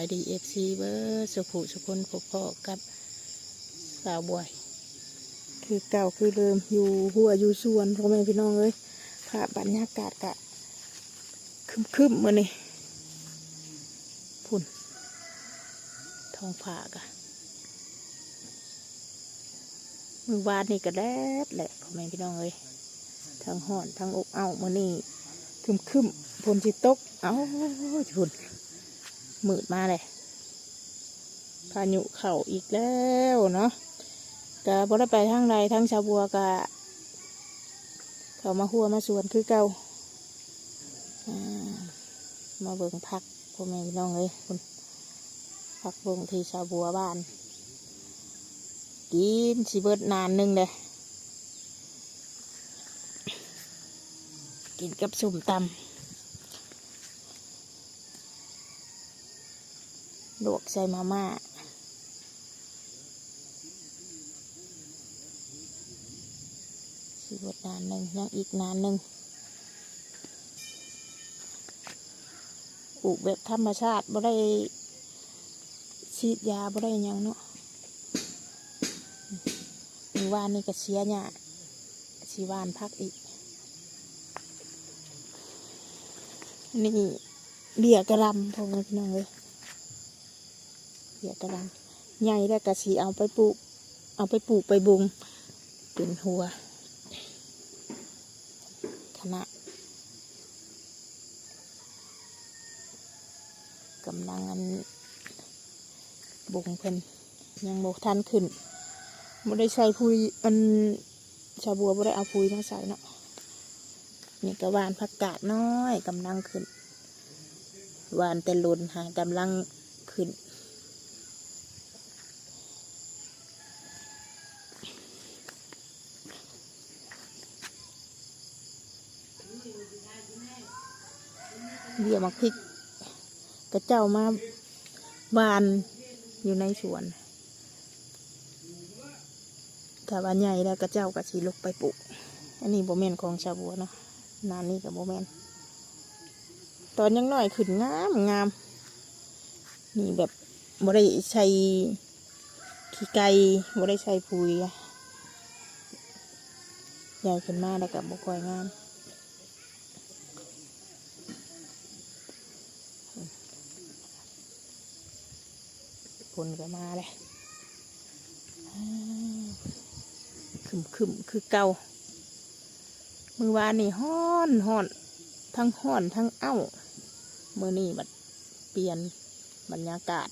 สายดีเอฟซีเบอร์สุขุสุคนพบพ่อกับสาวบวย คือเก่าคือเดิมอยู่หัวอยู่ส่วนพ่อแม่พี่น้องเลยภาพบรรยากาศกะคึมคึมๆมานี่พุ่นทองฟ้ากะมือวานนี่ก็แดดแหละพ่อแม่พี่น้องเลยทั้งห่อนทั้งอกเอามานี่คึมคึมๆฝนสิตก เอ้าพุ่น มืดมาเลยพายุเข่าอีกแล้วเนาะกะบ่ได้ไปทางใดทั้งชาวบัวกะเขามาหัวมาสวนคือเก่ามาเบิ่งพักพ่อแม่พี่น้องเลยคุณพักเบิ่งที่ชาวบัวบ้าน กินสิเบิดนานหนึงเลยกินกับสุ่มตำ ลวกใส่มาม่าสีบดนานหนึ่งยังอีกนานหนึ่งปลูกแบบธรรมชาติบ่ได้ฉีดยาบ่ได้ยังเนาะมีว่านนี่ก็เสียเนี่ยสีวานพักอีก นี่เบี้ยกระลำพอแม่พี่น้องเลย เดี๋ยวกำลังใหญ่แล้วกะสีเอาไปปลูก เอาไปปลูกไปบุงเป็นหัวคณะกำลังอันบุงเพิ่นยังโบกทันขึ้นไม่ได้ใส่พุยอันชาวบัวไม่ได้เอาพุยมาใส่เนาะนี่ก็หวานผักกาดน้อยกำลังขึ้นหวานแต่ลุนหากำลังขึ้น เบี้ยมักพริก กระเจ้ามาหวานอยู่ในสวนถ้าว่าใหญ่แล้วกระเจ้าก็สีลกไปปลูก อันนี้โบแมนของชาวบัวเนาะนานนี้กับโบแมน ตอนยังน้อยขึ้นงามงาม นี่แบบบ่ได้ใช้ขี้ไก่บ่ได้ใช้ปุ๋ยใหญ่ขึ้นมาแล้วกับบ่ค่อยงาม ฝนก็มาเลยขึ้มขึ้มคือเก่ามือวานนี่ห้อนห้อน ทั้งห้อนทั้งเอ้าเมื่อนี่มันเปลี่ยนบรรยากาศ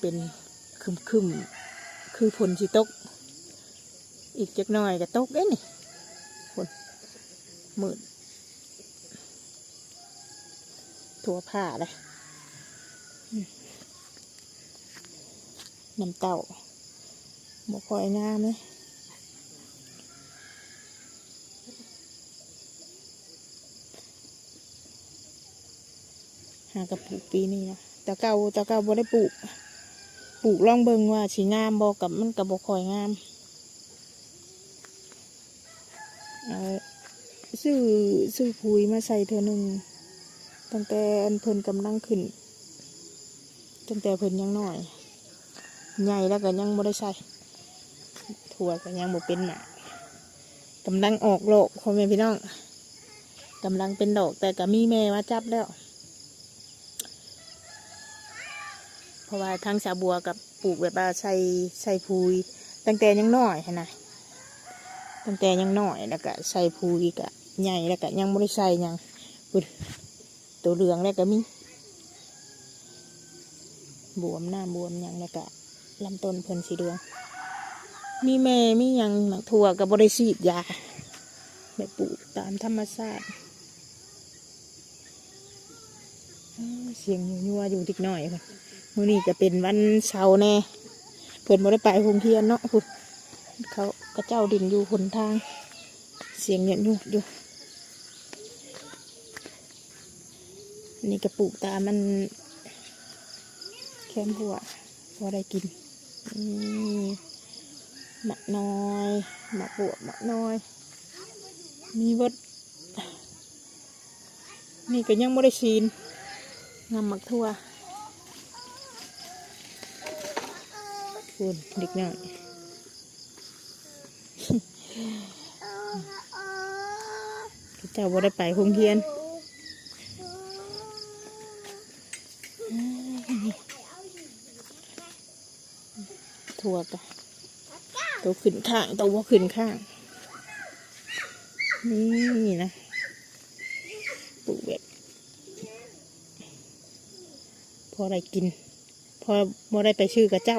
เป็นคึมคึมคือฝนสิตก อีกจักหน่อยก็ตกได้นี่ฝนมืดทั่วผ้าเลย น้ำเต่าบกคอยงามเลยหากระปลูกปีนี้นะแต่เก่าแต่เก่าบ่ได้ปลูก ปลูกลองเบิงว่าสีงามบอกับมันกับบกคอยงามเอาซื้อซื้อปุ๋ยมาใส่เธอหนึ่งตั้งแต่อันเพิ่นกำลังขึ้น ตั้งแต่เพิ่นยังหน้อย ใหญ่แล้วก็ยังไม่ได้ใส่ถั่วก็ยังบ่เป็นหมากกำลังออกโลกพ่อแม่พี่น้องกำลังเป็นดอกแต่ก็มีแม่มาจับแล้ว เพราะว่าทั้งชาบัวกับปลูกแบบว่าใส่ใส่พูย ตั้งแต่ยังน้อยนะตั้งแต่ยังน้อยแล้วก็ใส่พูยก็ใหญ่แล้วก็ยังไม่ได้ใส่ยังตัวเหลืองแล้วก็มีบวมหน้าบวมยังแล้วก็ ลำต้นเพิ่นสีเหลือง มีแม่มียังหมักถั่วกับบริสีดยาแบบปลูกตามธรรมชาติเสียงยัวอยู่ดิกหน่อยค่ะมื้อนี้จะเป็นวันเสาร์แน่เพิ่นบ่ได้ไปโรงเรียนเนาะพุ่นเขากระเจ้าดินอยู่หนทาง เสียงยันยุอยู่อันนี่กระปลูกตามมันแคมหัวพอได้กิน หมักน้อยหมักบวบหมักน้อย มีวัดนี่ก็ยังไม่ได้ชีนงำหมักทั่วคุณเด็กน่อยเจ้าบ่ได้ไปคงเฮียน ตัวกะตัวขึ้นข้างตัวว่าขึ้นข้าง นี่นะปลูกแบบพอได้กิน พอบ่ได้ไปชื่อกับเจ้า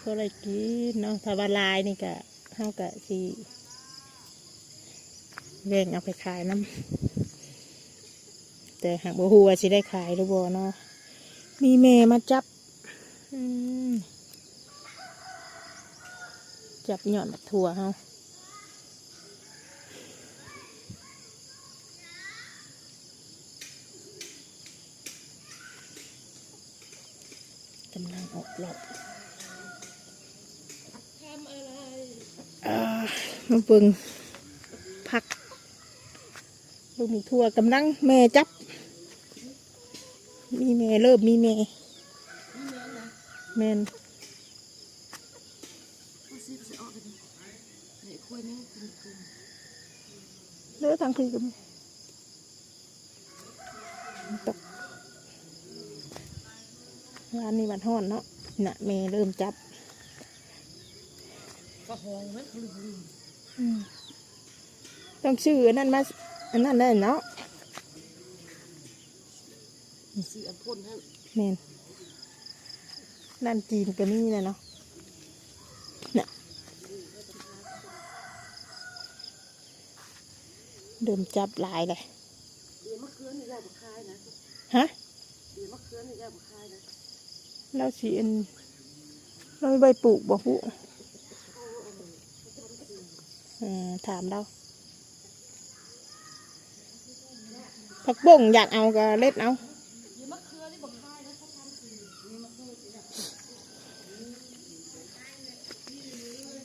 พราะอะไรกินเนาะถ้าว่าลายนี่ก็เท่ากับสีแบ่งเอาไปขายน้ำแต่หากบ่ฮู้ว่าสิได้ขายหรือบ่เนาะมีแม่มาจับจับหย่อนบักถั่วเฮากำลังออกหลอกอ่า มาเบิ่งผักลูกหมูทั่วกำลังแม่จับ มีแม่เริ่มมีแม่แม่นเลือทางคือกันตกร้านนี้มันห่อนเนาะน่ะเมย์เริ่มจับก็หองไหมลืมลืมอืม ต้องชื่ออันนั้นมาอันนั้นได้เนาะซื้ออันพ่นให้เมนนั่นจีนก็มีนะเนาะน่ะเริ่มจับหลายเลยเดี๋ยวมะเขือนี่ยาบคายนะฮะเดี๋ยวมะเขือนี่ยาบคายนะเราสีอันเราไม่ใบปลูกบ่ผู้เออ ถามเราผักบ่งอยากเอาก็เล็ดเอาน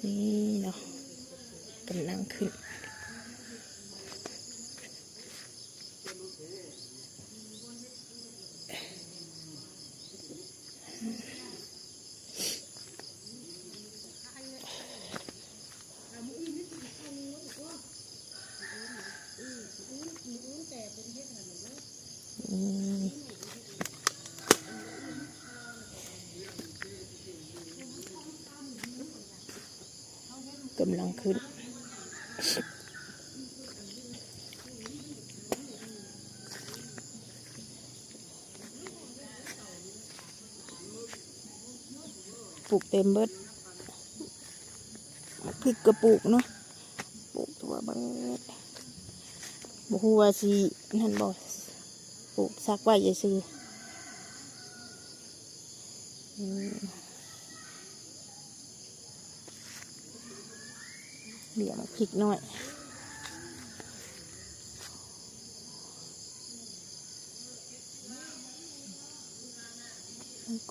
นี่เนาะกำลังขึ้น ปลูกเต็มเบิดพริกกระปลูกเนาะปลูกตัวเบิดบ่ฮู้ว่าสินั่นบ่ปลูกซักไว้ซื่อเหลี่ยมพริกหน่อย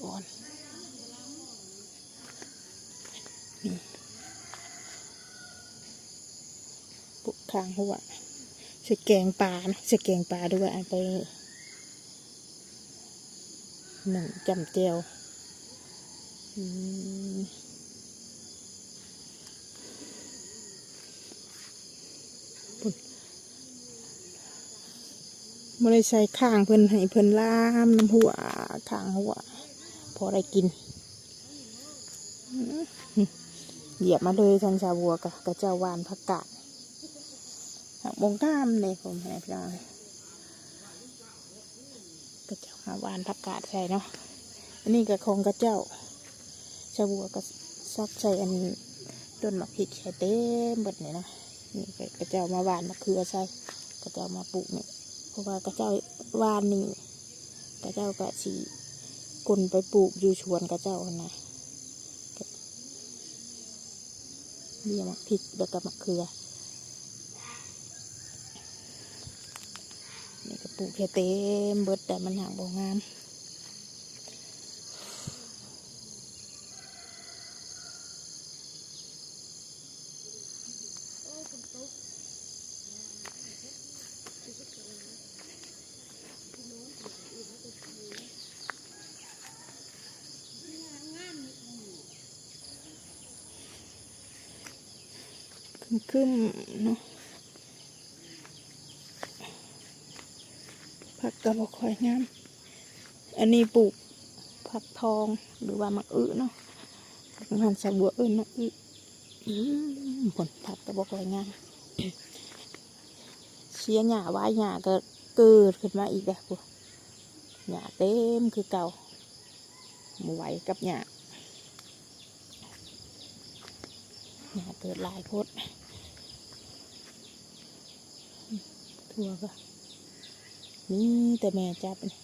ก่อนนี่ ปุกข้างหัวใส่แกงปลานะใส่แกงปลาด้วยเอาไปหนึ่งจำเจียวอืมไม่ได้ใส่ข้างเพิ่นให้เพิ่นล่ามน้ำหัวข้างหัว พอได้กินอืม เหยียบมาเลยทางชาวบัวกับกระเจ้าวานผักกาดหักบงกล้ามเลยผมให้พี่น้องกระเจ้าหวานผักกาดใส่เนาะอันนี้ก็ของกระเจ้าชาวบัวก็ซักใส่อันต้นมะพริกใส่เต็มหมดเลยนะนี่กระเจ้ามาหวานมะเขือใส่กระเจ้ามาปลูกนี่เพราะว่ากระเจ้าวานนี่กระเจ้ากะสีกลนไปปลูกอยู่ชวนกระเจ้าหั่นนะก็ เรียกมักพริกแล้วก็มักเขือนี่ก็ปลูกแค่เต็มเบิดแต่มันห่างบ่งาม คึมเนาะผักกระบอกคอยงาม อันนี้ปลูกผักทองหรือว่ามักอื้อเนาะงานสะบัวอิ้นมักอื้อผลผักกระบอกคอยงามเชียหญ้าไว้หญ้าก็เกิดขึ้นมาอีกแล้วพวกหญ้าเต็มคือเก่ามูไหวกับหญ้าหญ้าเกิดหลายโพด ทั่วก็นี่แต่แม่จับนี่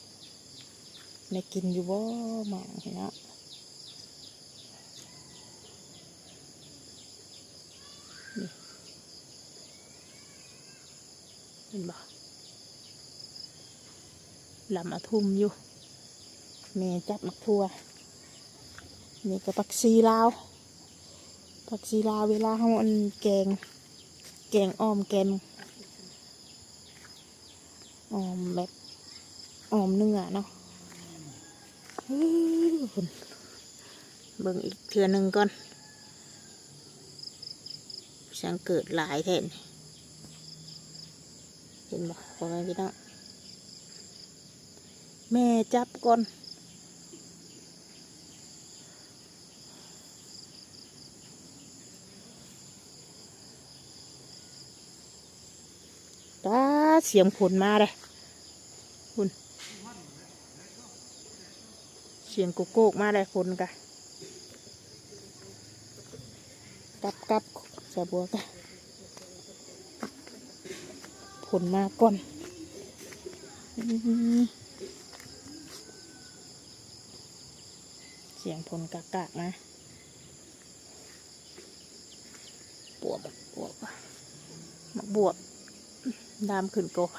แม่กินอยู่บ่หมางเนาะนี่เห็นบ่ลำอาทุ่มอยู่แม่จับมักทั่วนี่ก็ปักซีลาวปักซีลาวเวลาเขาอันแกง แกงอ้อมแกง ออมแบบออมเนื้อเนาะเบิ่งอีกเทือหนึ่งก่อนสังเกิดหลายแทนเห็นบ่พอไหมพี่น้องแม่จับก่อนตา เสียงผลมาเลยคุณเสียงโกโก้มาได้คนกะกับกับสะบัวกะผลมาก่อนเสียงผลกะกะมาบวบอะบวบอะมาบวบ ดามขึ้นโกไฟ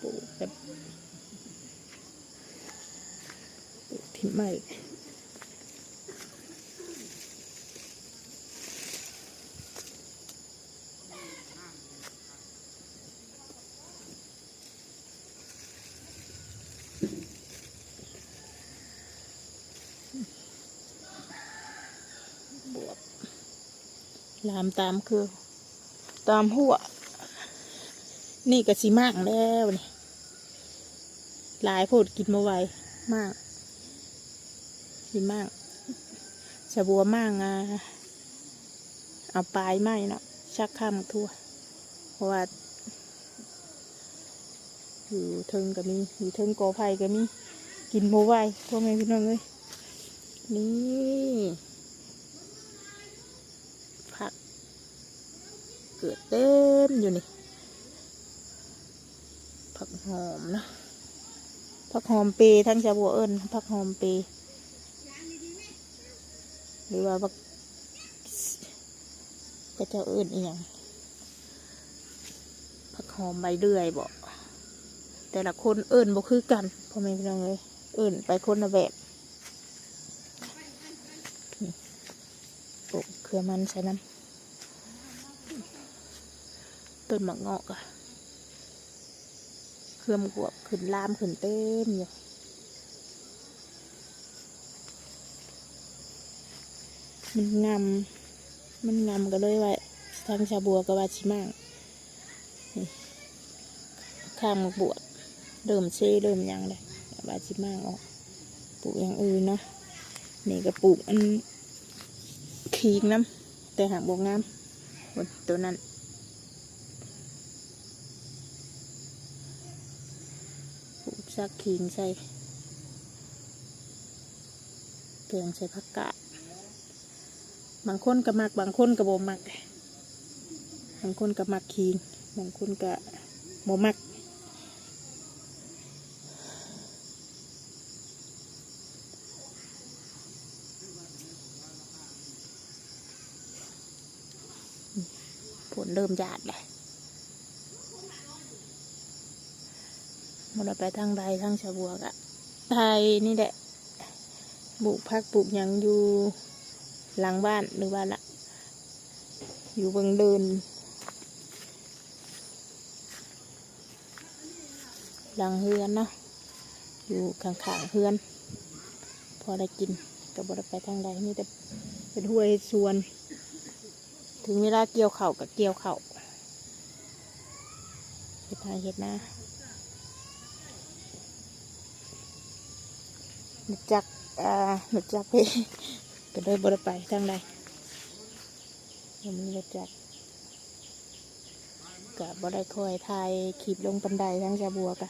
ปูแบบปูที่ไม่ บวบลามตามคือ ตามหัว นี่ก็สิมากแล้วนี่หลายโพดกินมาไวมากสิมากสะบัวมากอะเอาปลายไม้เนาะชักข้ามทั่วเพราะว่าอยู่เทิงก็มีอยู่เทิงกอไผ่ก็มีกินโมไวพ่อแม่พี่น้องเลย นี่ผักเกิดเต็มอยู่นี่ ผักหอมนะผักหอมเปรย์ทั้งชาบัวเอิญผักหอมเปรย์หรือว่าผักก็จะเอิญเอียงผักหอมใบเดือยบอกแต่ละคนเอิญบ่คือกันพ่อแม่พี่น้องเลยเอิญไปคนละแบบนี่ ปลูกเครือมันใส่น้ำต้นหมะเงาะอะเครื่อมกวบขึ้นลามขึ้นเต็มอยู่มันงำมันงำก็เลยว่าทางชาวบัวก็ว่าชิมากนี่ข้างมบวบเริ่มเช่เริ่มยังเลยว่าชิมากออกปลูกอย่างอื่นเนาะนี่ก็ปลูกอัน ขีกน้ำแต่หางบวงามบนตัวนั้นปลูกซักขิงใส่เกลืองใส่ผักกาดบางคนก็มักบางคนก็บ่มัก บางคนก็มักคิงบางคนก็บ่มัก ผล เริ่มหยาดเลยมันไปทางใดทางชาวบัวกะไทยนี่แหละปลูกพักปลูกยังอยู่หลังบ้านหรือว่าละอยู่เบิงเดิน หลังเฮือนเนาะอยู่ข้างๆเฮือน พอได้กินกับบได้ไปทางใดนี่แต่เป็นห้วยสวน ถึงเวลาเกี่ยวเข่ากับเกี่ยวเข่าเห็ดนาเห็ดนาหนุจักอ่าหนุจักไปก็เลยบไดไปทางใดยังมีรถจักรกับบได้คอยทายขีบลงบันไดทางชาบัวกะ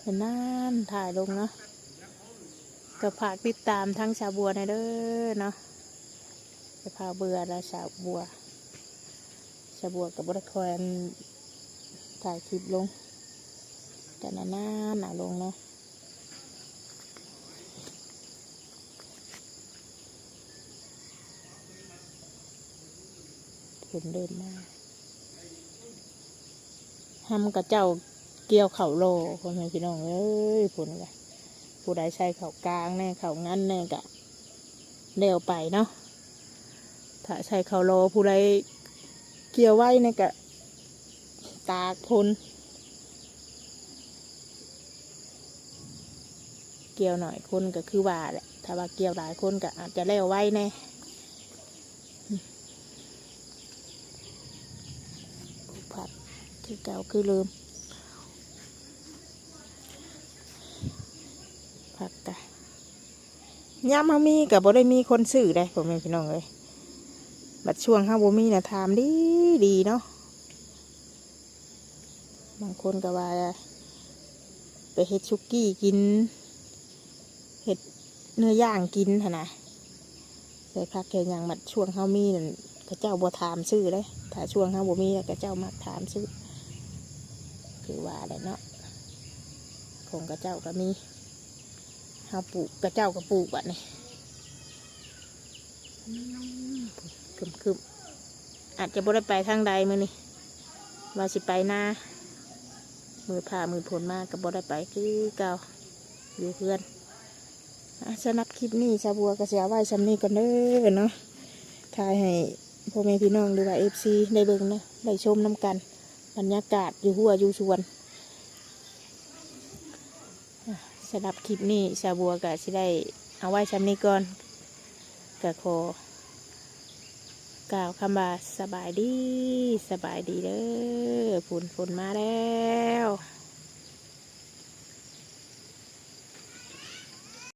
เป็นานถ่ายลงเนาะ ก็ฝากติดตามทั้งชาวบัวในเด้อเนาะจะพาเบื่อแล้วชาวบัว ชาวบัวกับบริคอยอันถ่ายคลิปลงแต่นานๆหนาลงเนาะผลเดินมาทำกับเจ้าเกี่ยวเข่าโลพ่อแม่พี่น้องเอ้ยผลอะไร ผู้ใดใช้เขากลางแน่เขางั้นแน่กะเร็วไปเนาะถ้าใช้เขาโลผู้ใดเกี่ยวไว้เนี่ยกะตากทนเกี่ยวหน่อยคนก็คือว่าแหละถ้าว่าเกี่ยวหลายคนก็อาจจะเร็วไว้แน่ผัดคือเก่าคือลืม ผักกะยามเฮามีกับบ่ได้มีคนซื้อได้ผมเป็นพี่น้องเลยบัดช่วงเฮาบ่มีนะถามดีดีเนาะบางคนก็ว่าไปเฮ็ดชุกกี้กินเฮ็ดเนื้อย่างกินนะใส่ผักแกงย่างบัดช่วงเฮามีนั่นก็เจ้าบ่ถามซื้อเลยถ้าช่วงเฮาบ่มีแล้วก็เจ้ามาถามซื้อคือว่าแหละเนาะของกระเจ้าก็มี เฮาปลูกกระเจ้าก็ปลูกแบบนี้คึมคึมอาจจะบ่ได้ไปทางใดมือนี่ว่าสิไปหน้ามือผ่ามือผลมากกับบ่ได้ไปคือเก่าอยู่เพื่อนอะสำหรับคลิปนี้ชาวบัวกระเสียไหว้ชำนี้กันเด้อเนาะทายให้พ่อแม่พี่น้องหรือว่าเอฟซีได้เบิ่งนาะได้ชมน้ำกัน บรรยากาศอยู่หัวอยู่ชวน สำหรับคลิปนี้ชาบัวก็สิได้เอาไว้ชำนี้ก่อนก็ขอกล่าวคำว่าสบายดีสบายดีเด้อฝนฝนมาแล้ว